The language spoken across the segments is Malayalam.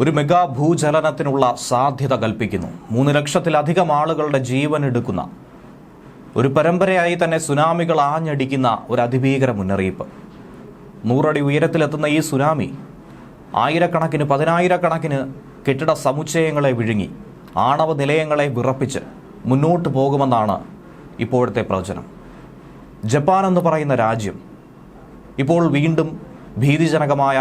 ഒരു മെഗാ ഭൂചലനത്തിനുള്ള സാധ്യത കൽപ്പിക്കുന്നു. മൂന്ന് ലക്ഷത്തിലധികം ആളുകളുടെ ജീവൻ എടുക്കുന്ന ഒരു പരമ്പരയായി തന്നെ സുനാമികൾ ആഞ്ഞടിക്കുന്ന ഒരു അതിഭീകര മുന്നറിയിപ്പ്. നൂറടി ഉയരത്തിലെത്തുന്ന ഈ സുനാമി ആയിരക്കണക്കിന് പതിനായിരക്കണക്കിന് കെട്ടിട സമുച്ചയങ്ങളെ വിഴുങ്ങി ആണവ നിലയങ്ങളെ വിറപ്പിച്ച് മുന്നോട്ട് പോകുമെന്നാണ് ഇപ്പോഴത്തെ പ്രവചനം. ജപ്പാൻ എന്ന് പറയുന്ന രാജ്യം ഇപ്പോൾ വീണ്ടും ഭീതിജനകമായ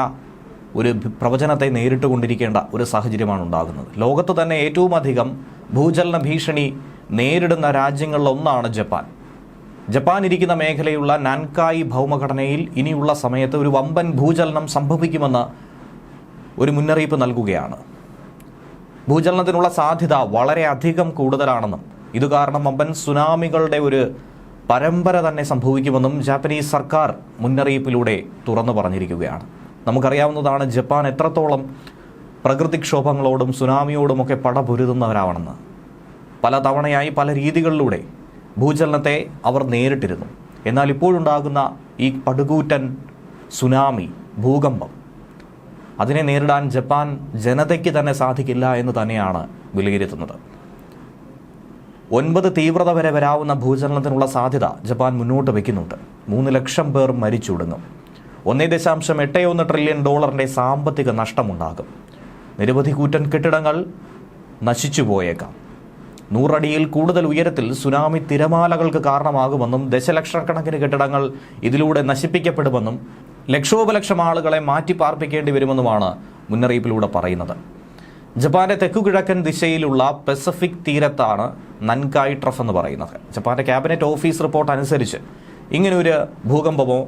ഒരു പ്രവചനത്തെ നേരിട്ട് കൊണ്ടിരിക്കേണ്ട ഒരു സാഹചര്യമാണ് ഉണ്ടാകുന്നത് ലോകത്ത് തന്നെ ഏറ്റവും അധികം ഭൂചലന ഭീഷണി നേരിടുന്ന രാജ്യങ്ങളിലൊന്നാണ് ജപ്പാൻ. ജപ്പാൻ ഇരിക്കുന്ന മേഖലയുള്ള നാൻകായി ഭൗമഘടനയിൽ ഇനിയുള്ള സമയത്ത് ഒരു വമ്പൻ ഭൂചലനം സംഭവിക്കുമെന്ന് ഒരു മുന്നറിയിപ്പ് നൽകുകയാണ്. ഭൂചലനത്തിനുള്ള സാധ്യത വളരെ അധികം കൂടുതലാണെന്നും ഇത് കാരണം വമ്പൻ സുനാമികളുടെ ഒരു പരമ്പര തന്നെ സംഭവിക്കുമെന്നും ജാപ്പനീസ് സർക്കാർ മുന്നറിയിപ്പിലൂടെ തുറന്നു പറഞ്ഞിരിക്കുകയാണ്. നമുക്കറിയാവുന്നതാണ് ജപ്പാൻ എത്രത്തോളം പ്രകൃതിക്ഷോഭങ്ങളോടും സുനാമിയോടുമൊക്കെ പടപൊരുതുന്നവരാവണമെന്ന് പല തവണയായി പല രീതികളിലൂടെ ഭൂചലനത്തെ അവർ നേരിട്ടിരുന്നു. എന്നാൽ ഇപ്പോഴുണ്ടാകുന്ന ഈ പടുകൂറ്റൻ സുനാമി ഭൂകമ്പം അതിനെ നേരിടാൻ ജപ്പാൻ ജനതയ്ക്ക് തന്നെ സാധിക്കില്ല എന്ന് തന്നെയാണ് വിലയിരുത്തുന്നത്. ഒൻപത് തീവ്രത വരെ വരാവുന്ന ഭൂചലനത്തിനുള്ള സാധ്യത ജപ്പാൻ മുന്നോട്ട് വയ്ക്കുന്നുണ്ട്. മൂന്ന് ലക്ഷം പേർ മരിച്ചൊടുങ്ങും ഒന്നേ ദശാംശം എട്ട് ഒന്ന് ട്രില്യൺ ഡോളറിന്റെ സാമ്പത്തിക നഷ്ടമുണ്ടാകും. നിരവധി കൂറ്റൻ കെട്ടിടങ്ങൾ നശിച്ചു പോയേക്കാം. നൂറടിയിൽ കൂടുതൽ ഉയരത്തിൽ സുനാമി തിരമാലകൾക്ക് കാരണമാകുമെന്നും ദശലക്ഷക്കണക്കിന് കെട്ടിടങ്ങൾ ഇതിലൂടെ നശിപ്പിക്കപ്പെടുമെന്നും ലക്ഷോപലക്ഷം ആളുകളെ മാറ്റിപ്പാർപ്പിക്കേണ്ടി വരുമെന്നുമാണ് മുന്നറിയിപ്പിലൂടെ പറയുന്നത്. ജപ്പാന്റെ തെക്കുകിഴക്കൻ ദിശയിലുള്ള പസഫിക് തീരത്താണ് നൻകായ് ട്രഫ് എന്ന് പറയുന്നത്. ജപ്പാന്റെ ക്യാബിനറ്റ് ഓഫീസ് റിപ്പോർട്ട് അനുസരിച്ച് ഇങ്ങനൊരു ഭൂകമ്പമോ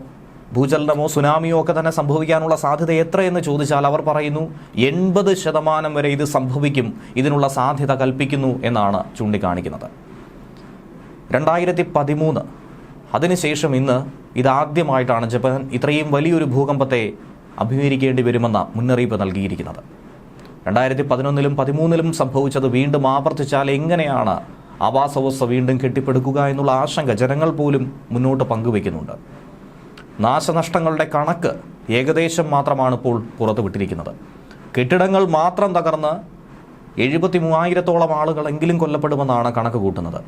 ഭൂചലനമോ സുനാമിയോ ഒക്കെ തന്നെ സംഭവിക്കാനുള്ള സാധ്യത എത്രയെന്ന് ചോദിച്ചാൽ അവർ പറയുന്നു എൺപത് ശതമാനം വരെ ഇത് സംഭവിക്കും ഇതിനുള്ള സാധ്യത കൽപ്പിക്കുന്നു എന്നാണ് ചൂണ്ടിക്കാണിക്കുന്നത്. രണ്ടായിരത്തി പതിമൂന്ന് അതിനുശേഷം ഇന്ന് ഇതാദ്യമായിട്ടാണ് ജപ്പാൻ ഇത്രയും വലിയൊരു ഭൂകമ്പത്തെ അഭിമുഖീകരിക്കേണ്ടി വരുമെന്ന മുന്നറിയിപ്പ് നൽകിയിരിക്കുന്നത്. രണ്ടായിരത്തി പതിനൊന്നിലും പതിമൂന്നിലും സംഭവിച്ചത് വീണ്ടും ആവർത്തിച്ചാൽ എങ്ങനെയാണ് ആവാസവ്യവസ്ഥ വീണ്ടും കെട്ടിപ്പടുക്കുക എന്നുള്ള ആശങ്ക ജനങ്ങൾ പോലും മുന്നോട്ട് പങ്കുവെക്കുന്നുണ്ട്. നാശനഷ്ടങ്ങളുടെ കണക്ക് ഏകദേശം മാത്രമാണ് ഇപ്പോൾ പുറത്തുവിട്ടിരിക്കുന്നത്. കെട്ടിടങ്ങൾ മാത്രം തകർന്ന് എഴുപത്തി മൂവായിരത്തോളം ആളുകളെങ്കിലും കൊല്ലപ്പെടുമെന്നാണ് കണക്ക് കൂട്ടുന്നത്.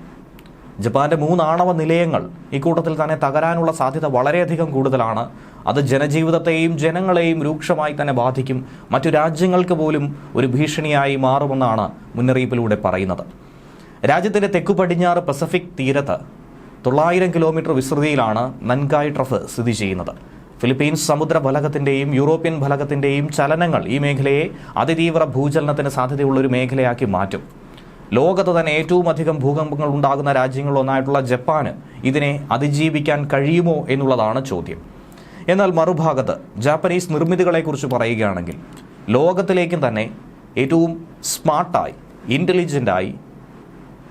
ജപ്പാന്റെ മൂന്നാണവ നിലയങ്ങൾ ഇക്കൂട്ടത്തിൽ തന്നെ തകരാനുള്ള സാധ്യത വളരെയധികം കൂടുതലാണ്. അത് ജനജീവിതത്തെയും ജനങ്ങളെയും രൂക്ഷമായി തന്നെ ബാധിക്കും. മറ്റു രാജ്യങ്ങൾക്ക് പോലും ഒരു ഭീഷണിയായി മാറുമെന്നാണ് മുന്നറിയിപ്പിലൂടെ പറയുന്നത്. രാജ്യത്തിന്റെ തെക്കു പടിഞ്ഞാറ് പസഫിക് തീരത്ത് തൊള്ളായിരം കിലോമീറ്റർ വിസ്തൃതിയിലാണ് നൻകായ് ട്രഫ് സ്ഥിതി ചെയ്യുന്നത്. ഫിലിപ്പീൻസ് സമുദ്ര ഫലകത്തിന്റെയും യൂറോപ്യൻ ഫലകത്തിന്റെയും ചലനങ്ങൾ ഈ മേഖലയെ അതിതീവ്ര ഭൂചലനത്തിന് സാധ്യതയുള്ള ഒരു മേഖലയാക്കി മാറ്റും. ലോകത്ത് തന്നെ ഏറ്റവും അധികം ഭൂകമ്പങ്ങൾ ഉണ്ടാകുന്ന രാജ്യങ്ങളിലൊന്നായിട്ടുള്ള ജപ്പാന് ഇതിനെ അതിജീവിക്കാൻ കഴിയുമോ എന്നുള്ളതാണ് ചോദ്യം. എന്നാൽ മറുഭാഗത്ത് ജാപ്പനീസ് നിർമ്മിതികളെക്കുറിച്ച് പറയുകയാണെങ്കിൽ ലോകത്തിലേക്കും തന്നെ ഏറ്റവും സ്മാർട്ടായി ഇന്റലിജന്റായി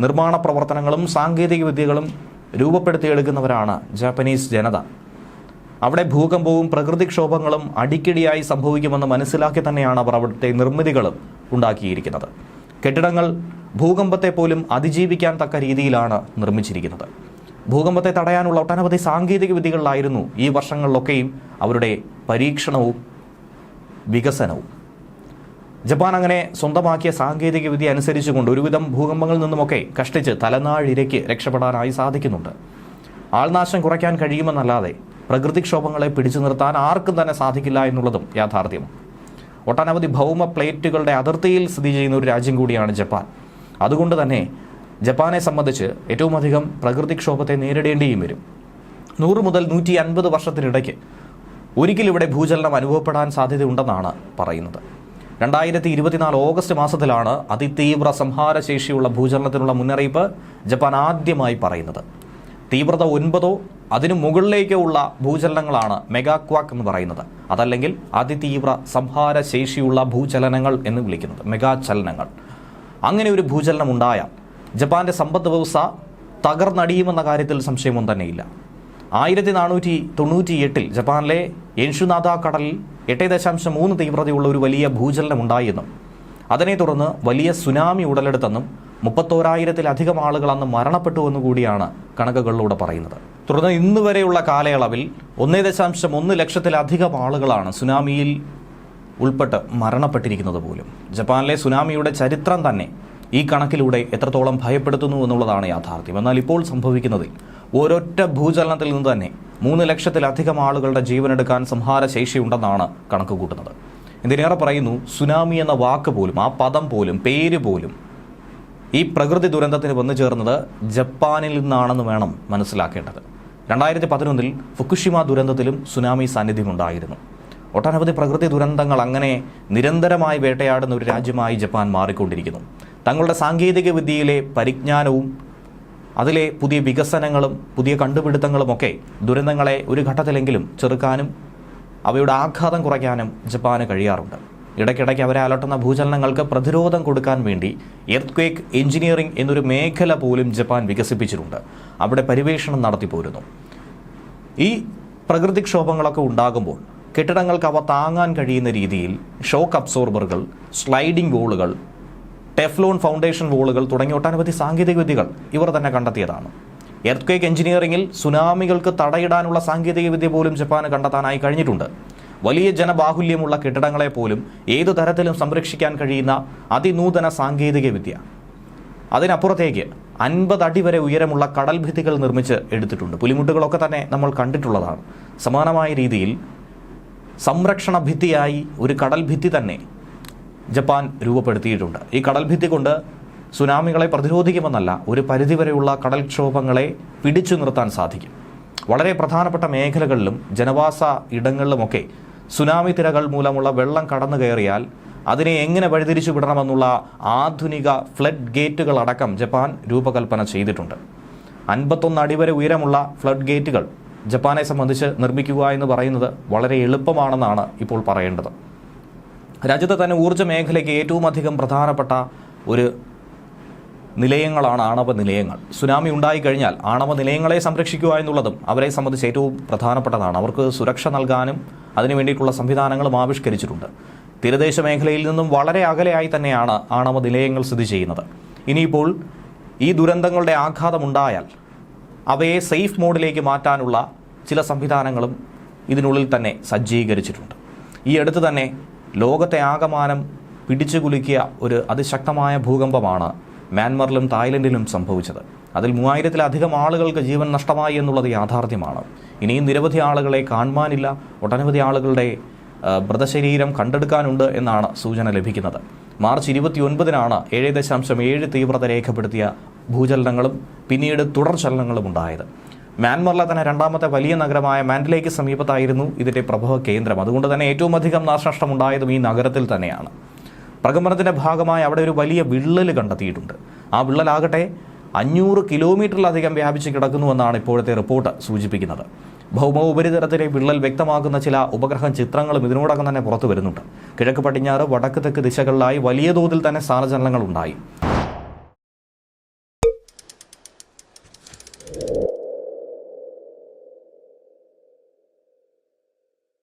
നിർമ്മാണ പ്രവർത്തനങ്ങളും സാങ്കേതിക വിദ്യകളും രൂപപ്പെടുത്തിയെടുക്കുന്നവരാണ് ജാപ്പനീസ് ജനത. അവിടെ ഭൂകമ്പവും പ്രകൃതിക്ഷോഭങ്ങളും അടിക്കടിയായി സംഭവിക്കുമെന്ന് മനസ്സിലാക്കി തന്നെയാണ് അവർ അവിടുത്തെ നിർമ്മിതികളും ഉണ്ടാക്കിയിരിക്കുന്നത്. കെട്ടിടങ്ങൾ ഭൂകമ്പത്തെ പോലും അതിജീവിക്കാൻ തക്ക രീതിയിലാണ് നിർമ്മിച്ചിരിക്കുന്നത്. ഭൂകമ്പത്തെ തടയാനുള്ള ഒട്ടനവധി സാങ്കേതിക വിദ്യകളിലായിരുന്നു ഈ വർഷങ്ങളിലൊക്കെയും അവരുടെ പരീക്ഷണവും വികസനവും. ജപ്പാൻ അങ്ങനെ സ്വന്തമാക്കിയ സാങ്കേതിക വിദ്യ അനുസരിച്ചുകൊണ്ട് ഒരുവിധം ഭൂകമ്പങ്ങളിൽ നിന്നുമൊക്കെ കഷ്ടിച്ച് തലനാഴിരയ്ക്ക് രക്ഷപ്പെടാനായി സാധിക്കുന്നുണ്ട്. ആൾനാശം കുറയ്ക്കാൻ കഴിയുമെന്നല്ലാതെ പ്രകൃതിക്ഷോഭങ്ങളെ പിടിച്ചു നിർത്താൻ ആർക്കും തന്നെ സാധിക്കില്ല എന്നുള്ളതും യാഥാർത്ഥ്യം. ഒട്ടനവധി ഭൗമ പ്ലേറ്റുകളുടെ അതിർത്തിയിൽ സ്ഥിതി ചെയ്യുന്ന ഒരു രാജ്യം കൂടിയാണ് ജപ്പാൻ. അതുകൊണ്ട് തന്നെ ജപ്പാനെ സംബന്ധിച്ച് ഏറ്റവും അധികം പ്രകൃതിക്ഷോഭത്തെ നേരിടേണ്ടിയും വരും. നൂറ് മുതൽ നൂറ്റി അൻപത് വർഷത്തിനിടയ്ക്ക് ഒരിക്കലും ഇവിടെ ഭൂചലനം അനുഭവപ്പെടാൻ സാധ്യതയുണ്ടെന്നാണ് പറയുന്നത്. രണ്ടായിരത്തി ഇരുപത്തിനാല് ഓഗസ്റ്റ് മാസത്തിലാണ് അതിതീവ്ര സംഹാരശേഷിയുള്ള ഭൂചലനത്തിനുള്ള മുന്നറിയിപ്പ് ജപ്പാൻ ആദ്യമായി പറയുന്നത്. തീവ്രത ഒൻപതോ അതിനു മുകളിലേക്കോ ഉള്ള ഭൂചലനങ്ങളാണ് മെഗാക്വാക്ക് എന്ന് പറയുന്നത്. അതല്ലെങ്കിൽ അതിതീവ്ര സംഹാരശേഷിയുള്ള ഭൂചലനങ്ങൾ എന്ന് വിളിക്കുന്നത്. മെഗാ ചലനങ്ങൾ അങ്ങനെ ഒരു ഭൂചലനം ഉണ്ടായാൽ ജപ്പാന്റെ സമ്പദ് വ്യവസ്ഥ തകർന്നടിയുമെന്ന കാര്യത്തിൽ സംശയമൊന്നും തന്നെയില്ല ആയിരത്തി നാനൂറ്റി തൊണ്ണൂറ്റി എട്ടിൽ ജപ്പാനിലെ എൻഷുനാഥ കടലിൽ എട്ട് ദശാംശം മൂന്ന് തീവ്രതയുള്ള ഒരു വലിയ ഭൂചലനം ഉണ്ടായെന്നും അതിനെ തുടർന്ന് വലിയ സുനാമി ഉടലെടുത്തെന്നും മുപ്പത്തോരായിരത്തിലധികം ആളുകൾ അന്ന് മരണപ്പെട്ടു എന്ന് കൂടിയാണ് കണക്കുകളിലൂടെ പറയുന്നത്. തുടർന്ന് ഇന്ന് വരെയുള്ള കാലയളവിൽ ഒന്നേ ദശാംശം ഒന്ന് ലക്ഷത്തിലധികം ആളുകളാണ് സുനാമിയിൽ ഉൾപ്പെട്ട് മരണപ്പെട്ടിരിക്കുന്നത് പോലും. ജപ്പാനിലെ സുനാമിയുടെ ചരിത്രം തന്നെ ഈ കണക്കിലൂടെ എത്രത്തോളം ഭയപ്പെടുത്തുന്നു എന്നുള്ളതാണ് യാഥാർത്ഥ്യം. എന്നാൽ ഇപ്പോൾ സംഭവിക്കുന്നതിൽ ഒരൊറ്റ ഭൂചലനത്തിൽ നിന്ന് തന്നെ മൂന്ന് ലക്ഷത്തിലധികം ആളുകളുടെ ജീവനെടുക്കാൻ സംഹാര ശേഷിയുണ്ടെന്നാണ് കണക്ക് കൂട്ടുന്നത്. എന്തിനേറെ പറയുന്നു സുനാമി എന്ന വാക്ക് പോലും ആ പദം പോലും പേര് പോലും ഈ പ്രകൃതി ദുരന്തത്തിന് വന്നു ചേർന്നത് ജപ്പാനിൽ നിന്നാണെന്ന് വേണം മനസ്സിലാക്കേണ്ടത്. രണ്ടായിരത്തി പതിനൊന്നിൽ ഫുക്കുഷിമ ദുരന്തത്തിലും സുനാമി സാന്നിധ്യമുണ്ടായിരുന്നു. ഒട്ടനവധി പ്രകൃതി ദുരന്തങ്ങൾ അങ്ങനെ നിരന്തരമായി വേട്ടയാടുന്ന ഒരു രാജ്യമായി ജപ്പാൻ മാറിക്കൊണ്ടിരിക്കുന്നു. തങ്ങളുടെ സാങ്കേതിക വിദ്യയിലെ പരിജ്ഞാനവും അതിലെ പുതിയ വികസനങ്ങളും പുതിയ കണ്ടുപിടുത്തങ്ങളുമൊക്കെ ദുരന്തങ്ങളെ ഒരു ഘട്ടത്തിലെങ്കിലും ചെറുക്കാനും അവയുടെ ആഘാതം കുറയ്ക്കാനും ജപ്പാന് കഴിയാറുണ്ട്. ഇടയ്ക്കിടയ്ക്ക് അവരെ അലട്ടുന്ന ഭൂചലനങ്ങൾക്ക് പ്രതിരോധം കൊടുക്കാൻ വേണ്ടി എർത്ത്ക്വേക്ക് എഞ്ചിനീയറിംഗ് എന്നൊരു മേഖല പോലും ജപ്പാൻ വികസിപ്പിച്ചിട്ടുണ്ട്. അവിടെ പരിവേഷണം നടത്തിപ്പോരുന്നു ഈ പ്രകൃതിക്ഷോഭങ്ങളൊക്കെ ഉണ്ടാകുമ്പോൾ കെട്ടിടങ്ങൾക്ക് അവ താങ്ങാൻ കഴിയുന്ന രീതിയിൽ ഷോക്ക് അബ്സോർബറുകൾ സ്ലൈഡിംഗ് വോളുകൾ ടെഫ്ലോൺ ഫൗണ്ടേഷൻ വോളുകൾ തുടങ്ങിയ ഒട്ടനവധി സാങ്കേതിക വിദ്യകൾ ഇവർ തന്നെ കണ്ടെത്തിയതാണ്. എർത്ത്ക്വേക്ക് എഞ്ചിനീയറിംഗിൽ സുനാമികൾക്ക് തടയിടാനുള്ള സാങ്കേതിക വിദ്യ പോലും ജപ്പാന് കണ്ടെത്താനായി കഴിഞ്ഞിട്ടുണ്ട്. വലിയ ജനബാഹുല്യമുള്ള കെട്ടിടങ്ങളെ പോലും ഏതു തരത്തിലും സംരക്ഷിക്കാൻ കഴിയുന്ന അതിനൂതന സാങ്കേതിക വിദ്യ. അതിനപ്പുറത്തേക്ക് അൻപത് അടി വരെ ഉയരമുള്ള കടൽ ഭിത്തികൾ നിർമ്മിച്ച് എടുത്തിട്ടുണ്ട്. പുലിമുട്ടുകളൊക്കെ തന്നെ നമ്മൾ കണ്ടിട്ടുള്ളതാണ്. സമാനമായ രീതിയിൽ സംരക്ഷണ ഭിത്തിയായി ഒരു കടൽ ഭിത്തി തന്നെ ജപ്പാൻ രൂപപ്പെടുത്തിയിട്ടുണ്ട്. ഈ കടൽഭിത്തി കൊണ്ട് സുനാമികളെ പ്രതിരോധിക്കുമെന്നല്ല ഒരു പരിധിവരെയുള്ള കടൽക്ഷോഭങ്ങളെ പിടിച്ചു നിർത്താൻ സാധിക്കും. വളരെ പ്രധാനപ്പെട്ട മേഖലകളിലും ജനവാസ ഇടങ്ങളിലുമൊക്കെ സുനാമി തിരകൾ മൂലമുള്ള വെള്ളം കടന്നു കയറിയാൽ അതിനെ എങ്ങനെ വഴിതിരിച്ചു വിടണമെന്നുള്ള ആധുനിക ഫ്ലഡ് ഗേറ്റുകൾ അടക്കം ജപ്പാൻ രൂപകൽപ്പന ചെയ്തിട്ടുണ്ട്. അൻപത്തൊന്ന് അടി വരെ ഉയരമുള്ള ഫ്ലഡ് ഗേറ്റുകൾ ജപ്പാനെ സംബന്ധിച്ച് നിർമ്മിക്കുക എന്ന് പറയുന്നത് വളരെ എളുപ്പമാണെന്നാണ് ഇപ്പോൾ പറയേണ്ടത്. രാജ്യത്തെ തന്നെ ഊർജ മേഖലയ്ക്ക് ഏറ്റവും അധികം പ്രധാനപ്പെട്ട ഒരു നിലയങ്ങളാണ് ആണവ നിലയങ്ങൾ. സുനാമി ഉണ്ടായിക്കഴിഞ്ഞാൽ ആണവ നിലയങ്ങളെ സംരക്ഷിക്കുക എന്നുള്ളതും അവരെ സംബന്ധിച്ച് ഏറ്റവും പ്രധാനപ്പെട്ടതാണ്. അവർക്ക് സുരക്ഷ നൽകാനും അതിനു വേണ്ടിയിട്ടുള്ള സംവിധാനങ്ങളും ആവിഷ്കരിച്ചിട്ടുണ്ട്. തീരദേശ മേഖലയിൽ നിന്നും വളരെ അകലെയായി തന്നെയാണ് ആണവ നിലയങ്ങൾ സ്ഥിതി ചെയ്യുന്നത്. ഇനിയിപ്പോൾ ഈ ദുരന്തങ്ങളുടെ ആഘാതമുണ്ടായാൽ അവയെ സേഫ് മോഡിലേക്ക് മാറ്റാനുള്ള ചില സംവിധാനങ്ങളും ഇതിനുള്ളിൽ തന്നെ സജ്ജീകരിച്ചിട്ടുണ്ട്. ഈ അടുത്ത് തന്നെ ലോകത്തെ ആകമാനം പിടിച്ചു കുലുക്കിയ ഒരു അതിശക്തമായ ഭൂകമ്പമാണ് മ്യാൻമറിലും തായ്ലൻഡിലും സംഭവിച്ചത്. അതിൽ മൂവായിരത്തിലധികം ആളുകൾക്ക് ജീവൻ നഷ്ടമായി എന്നുള്ളത് യാഥാർത്ഥ്യമാണ്. ഇനിയും നിരവധി ആളുകളെ കാണുവാനില്ല ഒട്ടനവധി ആളുകളുടെ മൃതശരീരം കണ്ടെടുക്കാനുണ്ട് എന്നാണ് സൂചന ലഭിക്കുന്നത്. മാർച്ച് ഇരുപത്തി ഒൻപതിനാണ് ഏഴ് ദശാംശം ഏഴ് തീവ്രത രേഖപ്പെടുത്തിയ ഭൂചലനങ്ങളും പിന്നീട് തുടർചലനങ്ങളും ഉണ്ടായത്. മ്യാൻമറിലെ തന്നെ രണ്ടാമത്തെ വലിയ നഗരമായ മാൻഡലേക്ക് സമീപത്തായിരുന്നു ഇതിന്റെ പ്രഭവ കേന്ദ്രം. അതുകൊണ്ട് തന്നെ ഏറ്റവും അധികം നാശനഷ്ടമുണ്ടായതും ഈ നഗരത്തിൽ തന്നെയാണ്. പ്രകമ്പനത്തിന്റെ ഭാഗമായി അവിടെ ഒരു വലിയ വിള്ളൽ കണ്ടെത്തിയിട്ടുണ്ട്. ആ വിള്ളലാകട്ടെ അഞ്ഞൂറ് കിലോമീറ്ററിലധികം വ്യാപിച്ച് കിടക്കുന്നുവെന്നാണ് ഇപ്പോഴത്തെ റിപ്പോർട്ട് സൂചിപ്പിക്കുന്നത്. ഭൗമ ഉപരിതലത്തിലെ വിള്ളൽ വ്യക്തമാക്കുന്ന ചില ഉപഗ്രഹ ചിത്രങ്ങളും ഇതിനോടകം തന്നെ പുറത്തു വരുന്നുണ്ട്. കിഴക്ക് പടിഞ്ഞാറ് വടക്ക് തെക്ക് ദിശകളിലായി വലിയ തോതിൽ തന്നെ സ്ഥാനചലനങ്ങൾ ഉണ്ടായി.